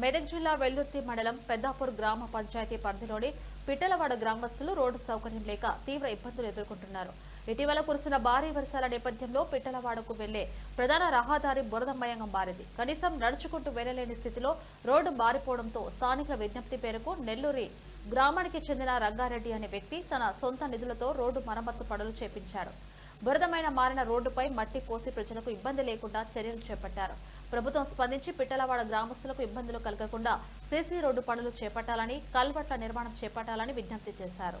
మెదక్ జిల్లా వెల్దుర్తి మండలం పెద్దాపూర్ గ్రామ పంచాయతీ పరిధిలోని పిట్టలవాడ గ్రామస్తులు రోడ్డు సౌకర్యం లేక తీవ్ర ఇబ్బందులు ఎదుర్కొంటున్నారు. ఇటీవల కురిసిన భారీ వర్షాల నేపథ్యంలో పిట్టలవాడకు వెళ్ళే ప్రధాన రహదారి బురదమయంగా మారింది. కనీసం నడుచుకుంటూ వెళ్ళలేని స్థితిలో రోడ్డు మారిపోవడంతో స్థానిక విజ్ఞప్తి పేరుకు నెల్లూరి గ్రామానికి చెందిన రంగారెడ్డి అనే వ్యక్తి తన సొంత నిధులతో రోడ్డు మరమ్మత్తు పనులు చేపించాడు. బురదమైన మారిన రోడ్డుపై మట్టి పోసి ప్రజలకు ఇబ్బంది లేకుండా చర్యలు చేపట్టారు. ప్రభుత్వం స్పందించి పిట్టలవాడ గ్రామస్తులకు ఇబ్బందులు కలగకుండా సీసీ రోడ్డు పనులు చేపట్టాలని కల్వర్ట్ల నిర్మాణం చేపట్టాలని విజ్ఞప్తి చేశారు.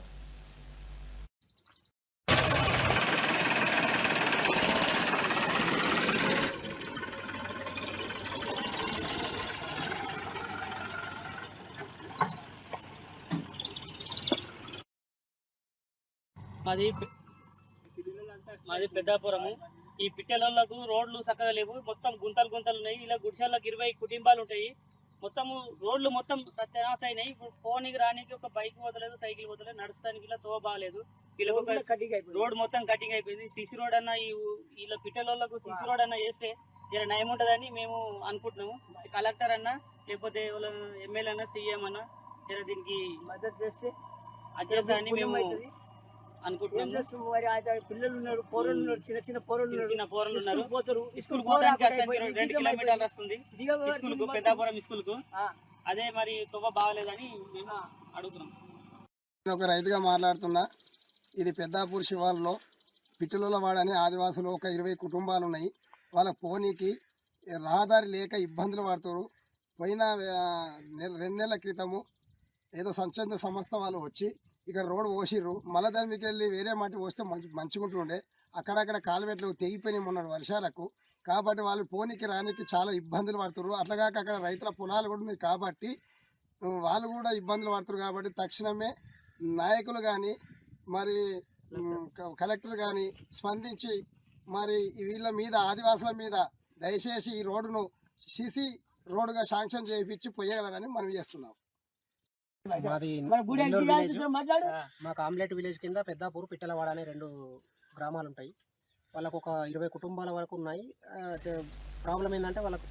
మాది మాది పెద్దాపురము. ఈ పిట్టెలకు రోడ్లు చక్కగా లేవు. మొత్తం గుంతలు గుంతలు ఉన్నాయి. ఇలా గుడిసెలకు ఇరవై కుటుంబాలు ఉంటాయి. మొత్తము రోడ్లు మొత్తం సత్యనాశ అయినాయి. ఇప్పుడు పోనీకి రానికి ఒక బైక్ పోతలేదు సైకిల్ పోతలేదు. నడుస్తానికి ఇలా తో బాగాలేదు. వీళ్ళకి రోడ్ మొత్తం కటింగ్ అయిపోయింది. సిసి రోడ్ అన్న ఈ వీళ్ళ పిట్టెలకు సిసి రోడ్ అన్న వేస్తే జర నయం ఉంటుందని మేము అనుకుంటున్నాము. కలెక్టర్ అన్న లేకపోతే ఎమ్మెల్యే అన్న సీఎం అన్న జర దీనికి మద్దతు చేస్తే అధ్యక్ష అని మేము అనుకుంటున్నాము. మరి? పిల్లలు ఉన్నారు పోరలు ఉన్నారు చిన్న చిన్న పోరలు ఉన్నారు చిన్న పోరలు ఉన్నారు స్కూల్ పోతారు. స్కూల్ స్కూల్ పోవడానికి పోరాకు అసలు అయిపోయింది. రెండు దిగం కిలోమీటర్లు అయిపోయింది. వస్తుంది. దిగం స్కూల్కు దిగం పెద్దాపురం స్కూల్కు ఆ, అదే మరి తువ్వ బాగలేదని మేము అడుగుతున్నాం. నేను ఒక రైతుగా మాట్లాడుతున్నా. ఇది పెద్దాపూర్ శివార్లో పిట్టలవాడ అనే ఆదివాసులు ఒక ఇరవై కుటుంబాలు ఉన్నాయి. వాళ్ళ పోనీకి రహదారి లేక ఇబ్బందులు పడుతారు. పోయిన రెండు నెలల క్రితము ఏదో స్వచ్ఛంద సంస్థ వాళ్ళు వచ్చి ఇక్కడ రోడ్డు పోసిర్రు. మళ్ళీ దాని మీకు వెళ్ళి వేరే మట్టి పోస్తే మంచి మంచిగుంటుండే. అక్కడక్కడ కాలువెట్లు తెగిపోయినాయి మొన్న వర్షాలకు. కాబట్టి వాళ్ళు పోనీకి రానికి చాలా ఇబ్బందులు పడుతున్నారు అట్లాగాక అక్కడ రైతుల పొలాలు కూడా ఉన్నాయి కాబట్టి వాళ్ళు కూడా ఇబ్బందులు పడుతున్నారు కాబట్టి తక్షణమే నాయకులు కానీ మరి క- కలెక్టర్ కానీ స్పందించి మరి వీళ్ళ మీద ఆదివాసుల మీద దయచేసి ఈ రోడ్డును సిసి రోడ్డుగా శాంక్షన్ చేయించి పోయగలరని మనం చేస్తున్నాం. మాది నెల్లూరు విలేజ్ మాకు ఆమ్లెట్ విలేజ్ కింద పెద్దాపూర్ పిట్టలవాడ అనే రెండు గ్రామాలు ఉంటాయి వాళ్ళకు ఒక ఇరవై కుటుంబాల వరకు ఉన్నాయి. ప్రాబ్లం ఏంటంటే వాళ్ళకు